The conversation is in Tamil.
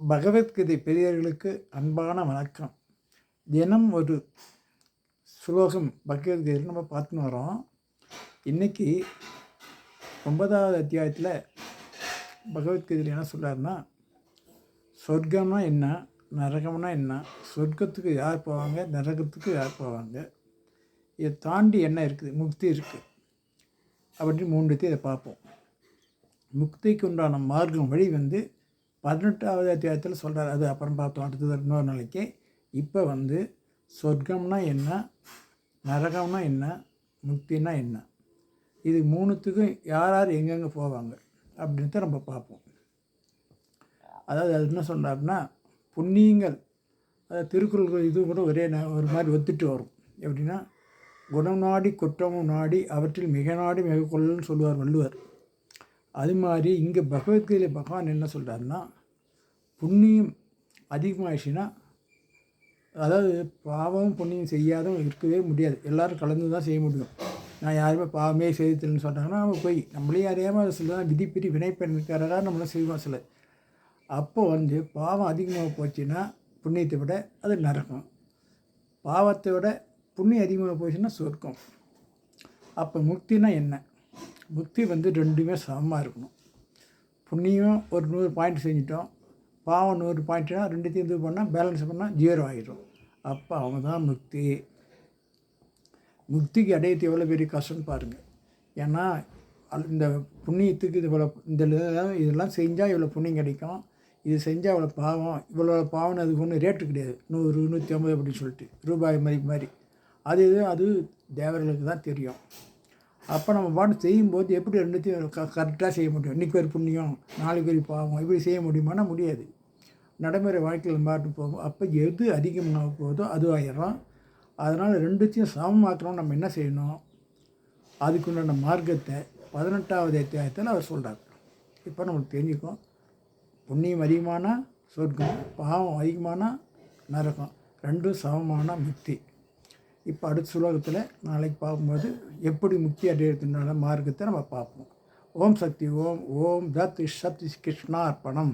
பகவத்கீதை பெரியவர்களுக்கு அன்பான வணக்கம். தினம் ஒரு ஸ்லோகம் பகவத்கீதையில் நம்ம பார்த்துன்னு வரோம். இன்றைக்கி ஒன்பதாவது அத்தியாயத்தில் பகவத்கீதையில் என்ன சொல்கிறாருன்னா சொர்க்கம்னா என்ன நரகம்னா என்ன சொர்க்கத்துக்கு யார் போவாங்க நரகத்துக்கு யார் போவாங்க இதை தாண்டி என்ன இருக்குது முக்தி இருக்குது அப்படின்னு மூன்றுத்தையும் இதை பார்ப்போம். முக்திக்கு உண்டான மார்க்கம் வழி வந்து பதினெட்டாவது அத்தியாயத்தில் சொல்கிறார் அது அப்புறம் பார்த்தோம். அடுத்தது இன்னொரு நாளைக்கு. இப்போ வந்து சொர்க்கம்னா என்ன? நரகம்னா என்ன? முக்தினா என்ன? இது மூணுத்துக்கும் யார் யார் எங்கெங்கே போவாங்க? அப்படின்ட்டு நம்ம பார்ப்போம். அதாவது அது என்ன சொல்கிறாருன்னா புண்ணியங்கள். அதாவது திருக்குறள்கள் இது கூட ஒரே ஒரு மாதிரி ஒத்துட்டு வரும். எப்படின்னா குணம் நாடி குற்றமும் நாடி அவற்றில் மிக நாடி மிக கொள்ளன்னு சொல்லுவார் வள்ளுவர். அது மாதிரி இங்கே பகவத்கீதை பகவான் என்ன சொல்கிறாருன்னா புண்ணியம் அதிகமாகிடுச்சுன்னா அதாவது பாவம் புண்ணியம் செய்யாதவங்க இருக்கவே முடியாது. எல்லோரும் கலந்து தான் செய்ய முடியும். நான் யாருமே பாவமே செய்யத்தில்னு சொன்னாங்கன்னா நம்ம போய் நம்மளையும் அறியாமல் சில விதிப்பிரி வினைப்பெண்ணுக்காரராக நம்மளும் செய்வோம் சில அப்போ வந்து பாவம் அதிகமாக போச்சுன்னா புண்ணியத்தை விட அது நரகம். பாவத்தை விட புண்ணியம் அதிகமாக போச்சுன்னா சொர்க்கம். அப்போ முக்தினா என்ன? முக்தி வந்து ரெண்டுமே சமமாக இருக்கணும். புண்ணியம் ஒரு நூறு பாயிண்ட் செஞ்சிட்டோம். பாவம் நூறு பாயிண்ட்னா ரெண்டுத்தையும் இது பண்ணால் பேலன்ஸ் பண்ணால் ஜீரோ ஆகிடும் அப்போ அவங்க தான் முக்தி. முக்திக்கு அடையத்து எவ்வளோ பெரிய கஷ்டம்னு பாருங்கள் ஏன்னா இந்த புண்ணியத்துக்கு இது இவ்வளோ இந்த இதெல்லாம் செஞ்சால் இவ்வளோ புண்ணியம் கிடைக்கும். இது செஞ்சால் இவ்வளோ பாவம் இவ்வளோ பாவம் அதுக்கு ஒன்றும் ரேட்டு கிடையாது. நூறு நூற்றி ஐம்பது அப்படின்னு சொல்லிட்டு ரூபாய் மாதிரி மாதிரி. அது இது அது தேவர்களுக்கு தான் தெரியும். அப்போ நம்ம பாட்டு செய்யும்போது எப்படி ரெண்டுத்தையும் க கரெக்டாக செய்ய முடியும்? இன்றைக்கி ஒரு புண்ணியம் நாளைக்கு ஒரு பாவம் இப்படி செய்ய முடியுமானா முடியாது. நடைமுறை வாழ்க்கையில் பாட்டு போகும். அப்போ எது அதிகமாக போதோ அது ஆயிடும் அதனால் ரெண்டுத்தையும் சமமாக்கணும் நம்ம என்ன செய்யணும்? அதுக்குண்டான மார்க்கத்தை பதினெட்டாவது அத்தியாயத்தில் அவர் சொல்கிறார் இப்போ நம்மளுக்கு தெரிஞ்சுக்கும். புண்ணியம் அதிகமானா சொர்க்கம் பாவம் அதிகமானா நரகம். ரெண்டும் சமமான முக்தி. இப்போ அடுத்த சுலோகத்தில் நாளைக்கு பார்க்கும்போது எப்படி முக்தி அடையிறதுனால மார்க்கத்தை நம்ம பார்ப்போம். ஓம் சக்தி ஓம் ஓம் தத் சத் கிருஷ்ணா அர்ப்பணம்